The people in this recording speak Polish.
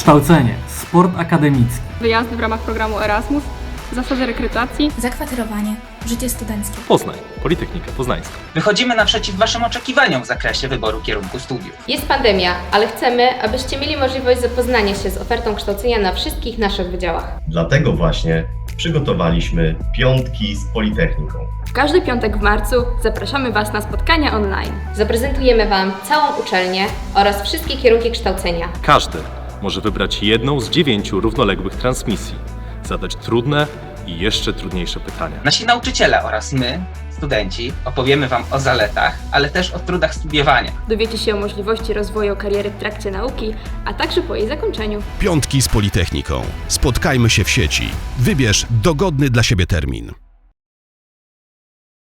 Kształcenie, sport akademicki, wyjazdy w ramach programu Erasmus, zasady rekrutacji, Zakwaterowanie, życie studenckie. Poznań, Politechnika Poznańska. Wychodzimy naprzeciw Waszym oczekiwaniom w zakresie wyboru kierunku studiów. Jest pandemia, ale chcemy, abyście mieli możliwość zapoznania się z ofertą kształcenia na wszystkich naszych wydziałach. Dlatego właśnie przygotowaliśmy piątki z Politechniką. w każdy piątek w marcu zapraszamy Was na spotkania online. Zaprezentujemy Wam całą uczelnię oraz wszystkie kierunki kształcenia. Każdy może wybrać jedną z dziewięciu równoległych transmisji, zadać trudne i jeszcze trudniejsze pytania. Nasi nauczyciele oraz my, studenci, opowiemy Wam o zaletach, ale też o trudach studiowania. Dowiecie się o możliwości rozwoju kariery w trakcie nauki, a także po jej zakończeniu. Piątki z Politechniką. Spotkajmy się w sieci. Wybierz dogodny dla siebie termin.